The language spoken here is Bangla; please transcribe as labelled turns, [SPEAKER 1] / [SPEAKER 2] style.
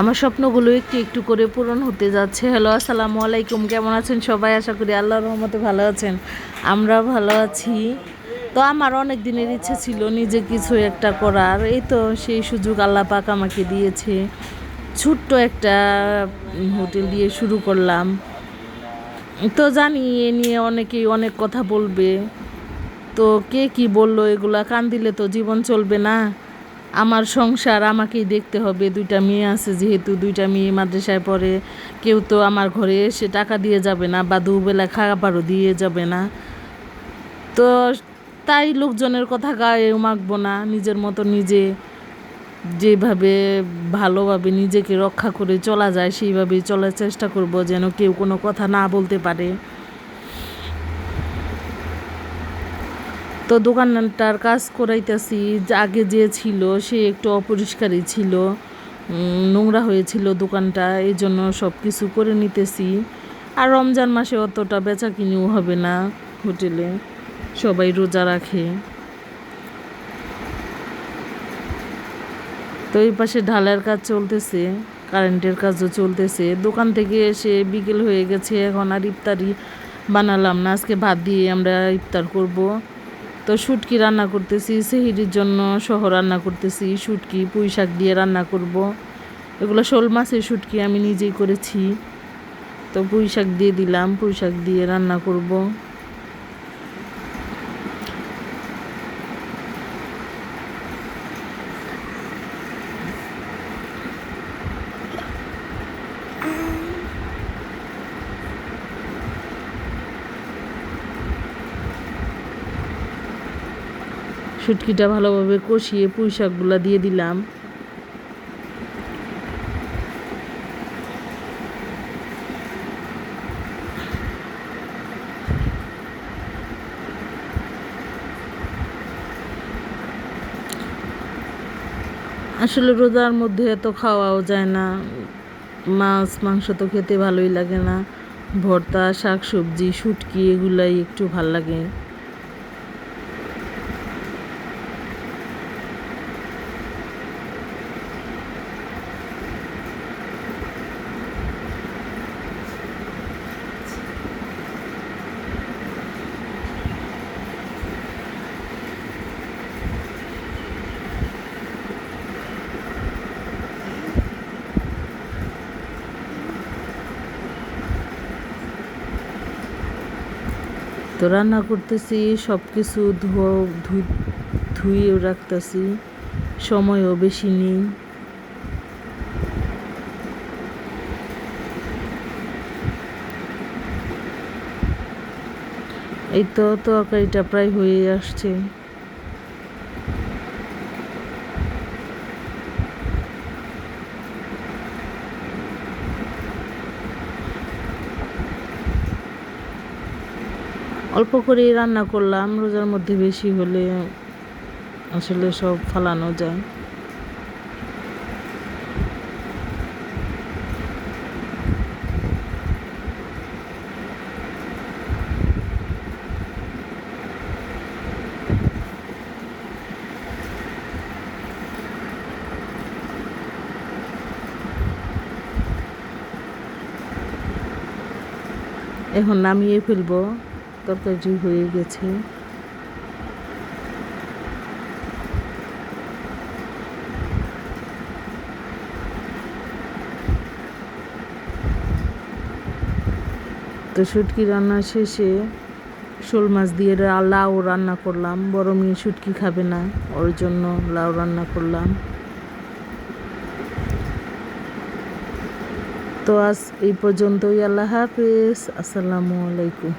[SPEAKER 1] আমার স্বপ্নগুলো একটু একটু করে পূরণ হতে যাচ্ছে। হ্যালো, আসসালামু আলাইকুম। কেমন আছেন সবাই? আশা করি আল্লাহর রহমতে ভালো আছেন। আমরা ভালো আছি। তো আমার অনেক দিনের ইচ্ছে ছিল নিজে কিছু একটা করার। এই তো সেই সুযোগ আল্লাহ পাক আমাকে দিয়েছে। ছোট্ট একটা হোটেল দিয়ে শুরু করলাম। তো জানি এ নিয়ে অনেকেই অনেক কথা বলবে। তো কে কি বলল এগুলা? কান দিলে তো জীবন চলবে না। আমার সংসার আমাকেই দেখতে হবে। দুইটা মেয়ে আছে যেহেতু, দুইটা মেয়ে মাদ্রাসায় পড়ে। কেউ তো আমার ঘরে এসে টাকা দিয়ে যাবে না বা দুবেলা খাবারও দিয়ে যাবে না। তো তাই লোকজনের কথা গায়ে মাখবো না। নিজের মতো নিজে যেভাবে ভালোভাবে নিজেকে রক্ষা করে চলা যায়, সেইভাবেই চলার চেষ্টা করব যেন কেউ কোনো কথা না বলতে পারে। তো দোকানটার কাজ করাইতেছি। আগে যে ছিল, সে একটু অপরিষ্কারই ছিল। নোংরা হয়েছিল দোকানটা এই জন্য সব কিছু করে নিতেছি। আর রমজান মাসে অতটা বেচা কিনেও হবে না হোটেলে। সবাই রোজা রাখে। তো এই পাশে ঢালাইয়ের কাজ চলতেছে, কারেন্টের কাজও চলতেছে। দোকান থেকে এসে বিকেল হয়ে গেছে, এখন আর ইফতারি বানালাম না। আজকে ভাত দিয়ে আমরা ইফতার করব। তো শুটকি রান্না করতেছি, সেহিরির জন্য সহ রান্না করতেছি, শুটকি পুঁই শাক দিয়ে রান্না করব। এগুলো শোল মাছের শুটকি আমি নিজেই করেছি। তো পুঁই শাক দিয়ে দিলাম পুঁই শাক দিয়ে রান্না করব। শুটকিটা ভালোভাবে কষিয়ে পুঁই শাকগুলো দিয়ে দিলাম। আসলে রোজার মধ্যে এত খাওয়াও যায় না। মাছ, মাংস তো খেতে ভালোই লাগে না। ভর্তা শাক সবজি শুটকি, এগুলাই একটু ভালো লাগে। তো রান্না করতেছি সব কিছু ধুয়েও রাখতেছি, সময়ও বেশি নেই। এই তো তরকারিটা প্রায় হয়ে আসছে। অল্প করেই রান্না করলাম, রোজার মধ্যে বেশি হলে আসলে সব ফালানো যায়। এখন নামিয়ে ফেলব। তরকারিটি হয়ে গেছে। তো শুটকি রান্না শেষে শোল মাছ দিয়ে লাউ রান্না করলাম। বড় মেয়ে শুটকি খাবে না, ওর জন্য লাউ রান্না করলাম। তো আজ এই পর্যন্তই। আল্লাহ হাফেজ। আসসালামু আলাইকুম।